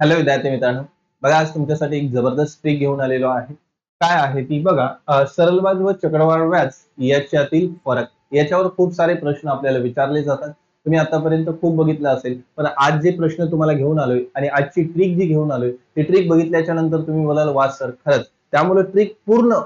Hello विद्यार्थी मित्रांनो बघा आज तुमच्यासाठी एक जबरदस्त ट्रिक घेऊन आलेलो आहे. काय आहे ती बघा सरल व्याज व चक्रवाढ व्याज याच्यातील फरक. याच्यावर खूप सारे प्रश्न आपल्याला विचारले जातात. तुम्ही आतापर्यंत खूप बघितलं असेल पण आज जे प्रश्न तुम्हाला घेऊन आलोय आणि आजची ट्रिक जी घेऊन आलोय ती ट्रिक बघितल्याच्या नंतर तुम्ही बोलाल वा सर खरंच. त्यामुळे ट्रिक पूर्ण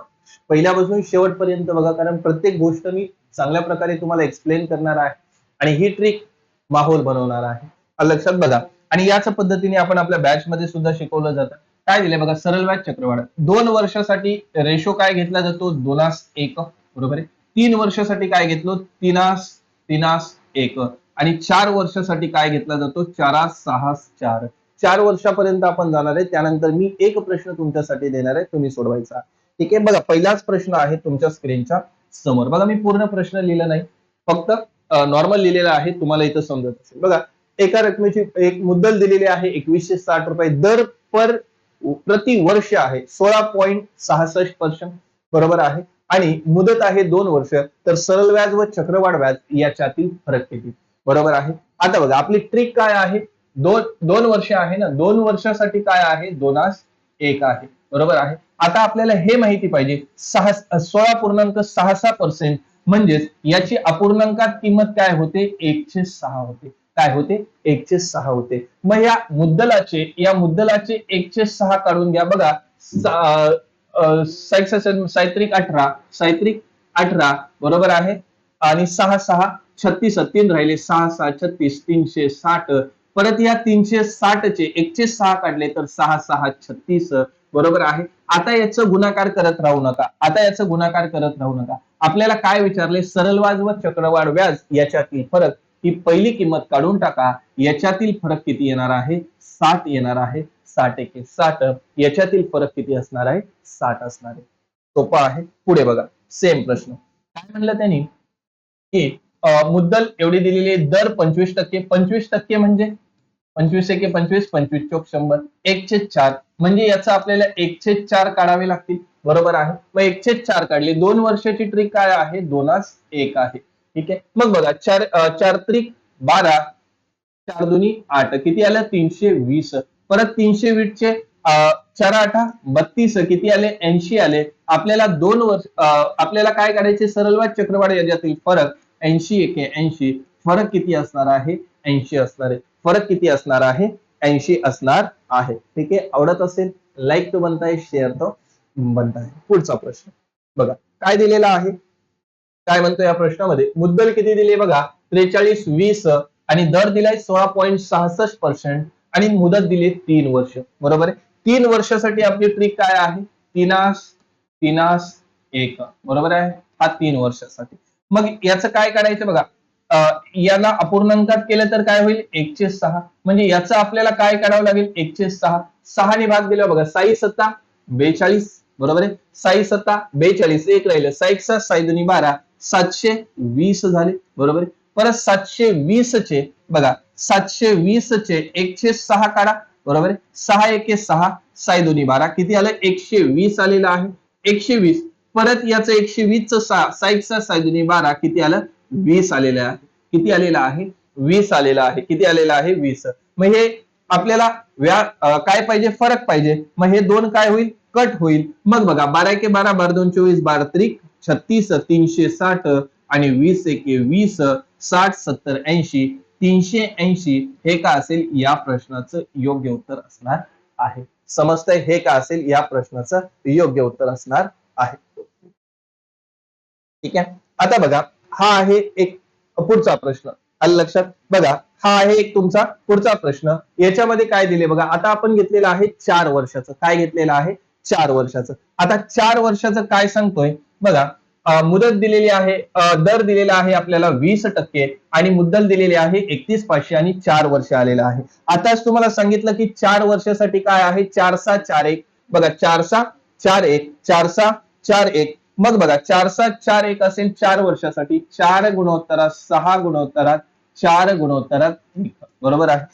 पहिल्यापासून शेवटपर्यंत बघा कारण प्रत्येक गोष्ट मी चांगल्या प्रकारे तुम्हाला एक्सप्लेन करणार आहे. आणि ही ट्रिक माहोल बनवणार आहे. लक्षात बघा आणि याच पद्धतीने आपण आपल्या बॅच मध्ये सुद्धा शिकवलं जातं. काय दिले बघा सरळ व्याज चक्रवाढ. दोन वर्षासाठी रेशो काय घेतला जातो? दोनास एक. बरोबर आहे? तीन वर्षासाठी काय घेतलो? तिनास तिनास एक. आणि चार वर्षासाठी काय घेतला जातो? चारा सहा चार. चार वर्षापर्यंत आपण जाणार आहे. त्यानंतर मी एक प्रश्न तुमच्यासाठी देणार आहे. तुम्ही सोडवायचा. ठीक आहे? बघा पहिलाच प्रश्न आहे तुमच्या स्क्रीनच्या समोर. बघा मी पूर्ण प्रश्न लिहिला नाही. फक्त नॉर्मल लिहिलेला आहे. तुम्हाला इथं समजत असेल. बघा एका रकमेची एक मुद्दल दिलेली आहे एकवीसशे साठ रुपये दर पर प्रति वर्ष आहे सोळा पॉईंट सहासष्ट पर्सेंट बरोबर आहे. आणि मुदत आहे दोन वर्ष तर सरळ व्याज व चक्रवाढ व्याज याच्यातील फरक किती? बरोबर आहे. आता बघा आपली ट्रिक काय आहे? दोन दोन वर्ष आहे ना दोन वर्षासाठी काय आहे? दोनास एक आहे. बरोबर आहे. आता आपल्याला हे माहिती पाहिजे सहा सोळा पूर्णांक सहा सहा पर्सेंट म्हणजेच याची अपूर्णांकात किंमत काय होते? एकशे सहा होते. काय होते? एकशे सहा होते. मग या मुद्दलाचे या मुद्दलाचे एकशे सहा काढून घ्या. बघा सायत्रिक अठरा सायत्रिक अठरा बरोबर आहे? आणि सहा सहा छत्तीस तीन राहिले. सहा सहा छत्तीस तीनशे साठ. परत या तीनशे साठचे एकशे सहा काढले तर सहा सहा छत्तीस बरोबर आहे? आता याचं गुणाकार करत राहू नका. आता याचं गुणाकार करत राहू नका. आपल्याला काय विचारले? सरलवाज व्याज व चक्रवाढ व्याज याच्यातील फरक. ही पहिली किंमत काढून टाका. याच्यातील फरक किती येणार आहे? साठ येणार आहे. साठ एके साठ याच्यातील फरक किती असणार आहे? साठ असणार आहे. सोपा आहे. पुढे बघा. सेम प्रश्न. काय म्हणलं त्यांनी? की मुद्दल एवढी दिलेली आहे दर पंचवीस टक्के. पंचवीस टक्के म्हणजे? पंचवीस एके पंचवीस पंचवीस चौक शंभर. एकशे चार. म्हणजे याचा आपल्याला एकशे चार काढावे लागतील. बरोबर आहे? मग एकशे चार काढले. दोन वर्षाची ट्रिक काय आहे? दोनास एक आहे. ठीक आहे? मग बघा चार चार त्रिक बारा चार दोन्ही आठ किती आलं? तीनशे वीस. परत तीनशे वीसचे अं, चार आठा बत्तीस किती आले? ऐंशी आले. आपल्याला दोन वर्ष आपल्याला काय करायचे सरळ चक्रवाड चक्रवाढ याच्यातील फरक ऐंशी एके ऐंशी. फरक किती असणार आहे? ऐंशी असणार आहे. फरक किती असणार आहे? ऐंशी असणार आहे. ठीक आहे? आवडत असेल लाईक तो बनताय शेअर तो बनताय. पुढचा प्रश्न. बघा काय दिलेला आहे? काय म्हणतो या प्रश्नामध्ये? मुद्दल किती दिले बघा? त्रेचाळीस वीस आणि दर दिलाय सोळा पॉईंट सहासष्ट पर्सेंट आणि मुदत दिली तीन वर्ष. बरोबर आहे? तीन वर्षासाठी आपली ट्रिक काय आहे? तीनास तीनास एक. बरोबर आहे? हा तीन वर्षासाठी. मग याचं काय करायचं बघा? अं, याला अपूर्णांकात केलं तर काय होईल? एकशे सहा. म्हणजे याचं आपल्याला काय करावं लागेल? एकशे सहा. सहाने भाग दिला बघा. साई सत्ता बेचाळीस. बरोबर आहे? साई सत्ता बेचाळीस. एक राहिलं. साई सहा साई दोन्ही बारा. सातशे वीस झाले बरोबर? आहे परत सातशे वीस चे बघा सातशे वीस चे एकशे सहा काढा बरोबर? आहे सहा एके सहा साय दोन्ही बारा. किती आलं? एकशे वीस आलेलं आहे. एकशे वीस. परत याचं एकशे वीस च सहा साई सहा साई दोन्ही बारा किती आलं? वीस आलेलं आहे. किती आलेलं आहे? वीस आलेलं आहे. किती आलेलं आहे? वीस. मग हे आपल्याला व्या काय पाहिजे? फरक पाहिजे. मग हे दोन काय होईल? कट होईल. मग बघा बारा एके बारा बारा दोन चोवीस बारा त्रिक छत्तीस तीनशे साठ आणि वीस एके वीस साठ सत्तर ऐंशी तीनशे ऐंशी हे का असेल? या प्रश्नाचं योग्य उत्तर असणार आहे. समजतंय? हे का असेल? या प्रश्नाचं योग्य उत्तर असणार आहे. ठीक आहे? आता बघा हा आहे एक पुढचा प्रश्न. आलं लक्षात? बघा हा आहे एक तुमचा पुढचा प्रश्न. याच्यामध्ये काय दिले? बघा आता आपण घेतलेलं आहे चार वर्षाचं. काय घेतलेलं आहे? चार वर्षाचं. आता चार वर्षाचं काय सांगतोय? बघा मुदत दिलेली आहे दर दिलेला आहे आपल्याला वीस टक्के आणि मुद्दल दिलेली आहे एकतीस पाचशे आणि चार वर्ष आलेलं आहे. आताच तुम्हाला सांगितलं की चार वर्षासाठी काय आहे? चार सा चार एक. बघा चार सा चार एक चार सा चार एक. मग बघा चार सा चार एक असेल चार वर्षासाठी चार गुणोत्तरात सहा गुणोत्तरात चार गुणोत्तरात बरोबर आहे?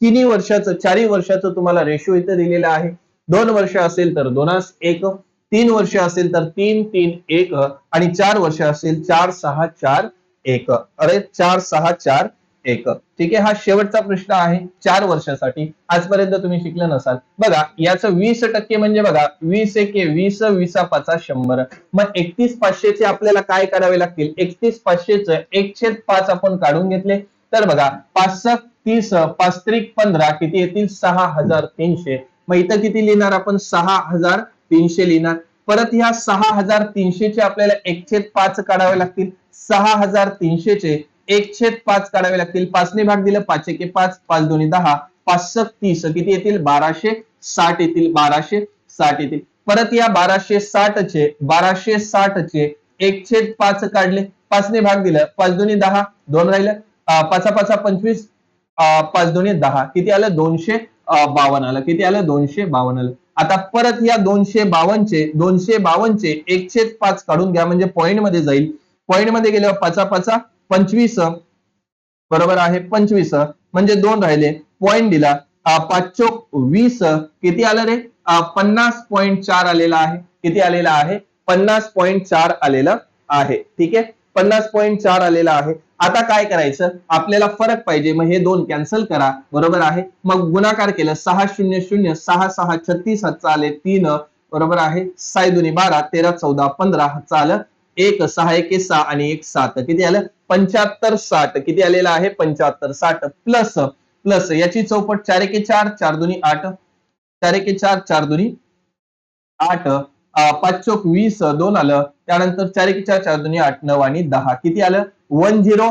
तिन्ही वर्षाचं चारही वर्षाचं तुम्हाला रेशो इथं दिलेला आहे. दोन वर्ष असेल तर दोनास एक. तीन वर्ष असेल तर तीन तीन एक आणि चार वर्ष असेल चार सहा चार एक. अरे चार सहा चार एक. ठीक आहे हा शेवटचा प्रश्न आहे चार वर्षासाठी. आजपर्यंत तुम्ही शिकले नसाल. बघा याचं वीस टक्के म्हणजे बघा वीस एके वीस वीसा पाचा शंभर. मग एकतीस पाचशेचे आपल्याला काय करावे लागतील? एकतीस पाचशेच एक छेद पाच आपण काढून घेतले. तर बघा पाच सक तीस पाच त्रिक पंधरा किती येतील? सहा हजार तीनशे. मग इथं किती लिहिणार आपण? सहा हजार तीनशे लिहिणार. परत ह्या सहा हजार तीनशेचे आपल्याला एकशे पाच काढावे लागतील. सहा हजार तीनशेचे एक छेद पाच काढावे लागतील. पाचने भाग दिलं पाच एके पाच पाच दोन्ही दहा पाच तीस. किती येतील? बाराशे साठ येतील. बाराशे साठ येतील. परत या बाराशे साठचे बाराशे साठचे एक छेद पाच काढले. पाचने भाग दिलं पाच दोन्ही दहा दोन राहिलं. पाचा पाचा पंचवीस अं, पाच दोन्ही दहा. किती आलं? दोनशे बावन बावन्न आलं. किती आलं? दोनशे बावन्न आलं. आता परत या दोनशे बावन्नचे दोनशे बावन्नचे एकशे पाच काढून घ्या म्हणजे पॉईंटमध्ये जाईल. पॉईंटमध्ये गेल्यावर पाचा पाचा पंचवीस बरोबर आहे पंचवीस म्हणजे दोन राहिले. पॉईंट दिला पाच चोक वीस किती आलं रे? पन्नास पॉईंट चार आलेला आहे. किती आलेला आहे? पन्नास पॉईंट चार आलेलं आहे. ठीक आहे? पन्नास पॉईंट चार आलेला आहे. आता काय करायचं? आपल्याला फरक पाहिजे. मग हे दोन कॅन्सल करा. बरोबर आहे? मग गुणाकार केलं. सहा शून्य शून्य सहा सहा छत्तीस हातचा आले तीन. बरोबर आहे? साय दोन्ही बारा तेरा चौदा पंधरा हातचा आलं एक सहा एक सहा आणि एक सात. किती आलं? पंच्याहत्तर साठ. किती आलेलं आहे? पंच्याहत्तर साठ. Plus plus. याची चौपट चार एके चार चार दोन्ही आठ. चार एके चार चार दोन्ही आठ. पाच चोक वीस दोन आलं. त्यानंतर चार एक चार चार दोन्ही आठ नऊ आणि दहा. किती आलं? One zero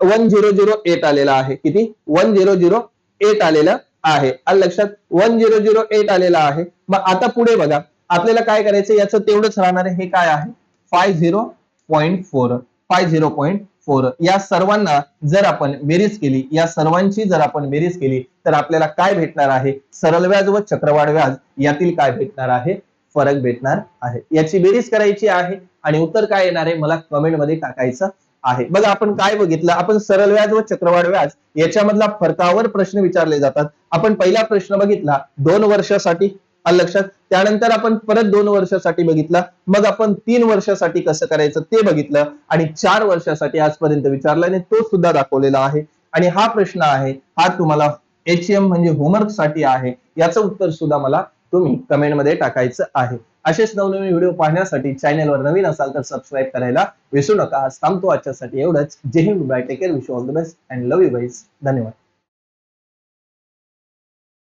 one zero zero eight आलेला आहे. किती? वन झिरो झिरो एट आलेलं आहे. आणि लक्षात? वन झिरो झिरो एट आलेला आहे. मग आता पुढे बघा. आपल्याला काय करायचं याचं तेवढंच राहणार आहे. हे काय आहे? Five zero point four. Five zero point four. या सर्वांना जर आपण बेरीज केली या सर्वांची जर आपण बेरीज केली तर आपल्याला काय भेटणार आहे? सरळ व्याज व चक्रवाढ व्याज यातील काय भेटणार आहे? फरक भेटणार आहे. याची बेरीज करायची आहे आणि उत्तर काय येणार आहे मला कमेंटमध्ये टाकायचं आहे. बघा आपण काय बघितलं? आपण सरळ व्याज व चक्रवाढ व्याज याच्यामधला फरकावर प्रश्न विचारले जातात. आपण पहिला प्रश्न बघितला दोन वर्षासाठी. लक्षात? त्यानंतर आपण परत दोन वर्षासाठी बघितला. मग आपण तीन वर्षासाठी कसं करायचं ते बघितलं आणि चार वर्षासाठी आजपर्यंत विचारला आणि तो सुद्धा दाखवलेला आहे. आणि हा प्रश्न आहे हा तुम्हाला एच एम म्हणजे होमवर्कसाठी आहे. याचं उत्तर सुद्धा मला तुम्ही कमेंटमध्ये टाकायचं आहे. असेच नवनवीन व्हिडिओ पाहण्यासाठी चॅनलवर नवीन असाल तर सबस्क्राईब करायला विसरू नका. आज थांबतो आजच्यासाठी एवढंच. जय Hind bye take care wish all the best and love you boys धन्यवाद.